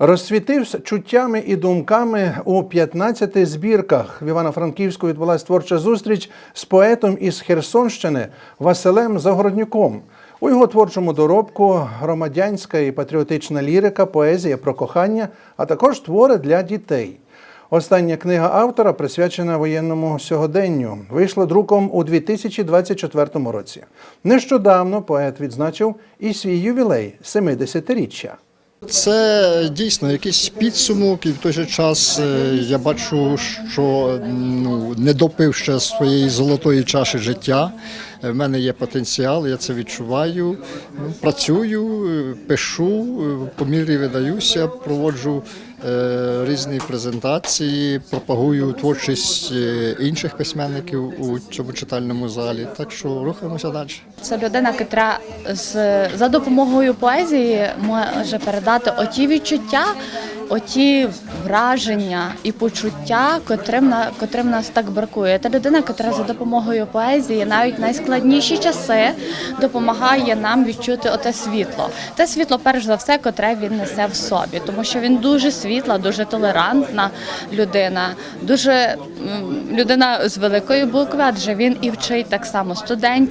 Розсвітився чуттями і думками у 15 збірках. В Івано-Франківську відбулася творча зустріч з поетом із Херсонщини Василем Загороднюком. У його творчому доробку громадянська і патріотична лірика, поезія про кохання, а також твори для дітей. Остання книга автора присвячена воєнному сьогоденню. Вийшла друком у 2024 році. Нещодавно поет відзначив і свій ювілей 70-річчя. Це дійсно якийсь підсумок, і в той же час е, я бачу, що ну, не допив ще своєї золотої чаші життя. В мене є потенціал, я це відчуваю. Ну, Працюю, е, пишу, е, по мірі видаюся, проводжу е, різні презентації, пропагую творчість інших письменників у цьому читальному залі. Так що рухаємося далі. Це людина, яка за допомогою поезії може передати оті відчуття, оті враження і почуття, котрим на котрим нас так бракує. Та людина, яка за допомогою поезії навіть найскладніші часи допомагає нам відчути оте світло. Те світло, перш за все, котре він несе в собі, тому що він дуже світла, дуже толерантна людина, дуже людина з великої букви, адже він і вчить так само студентів.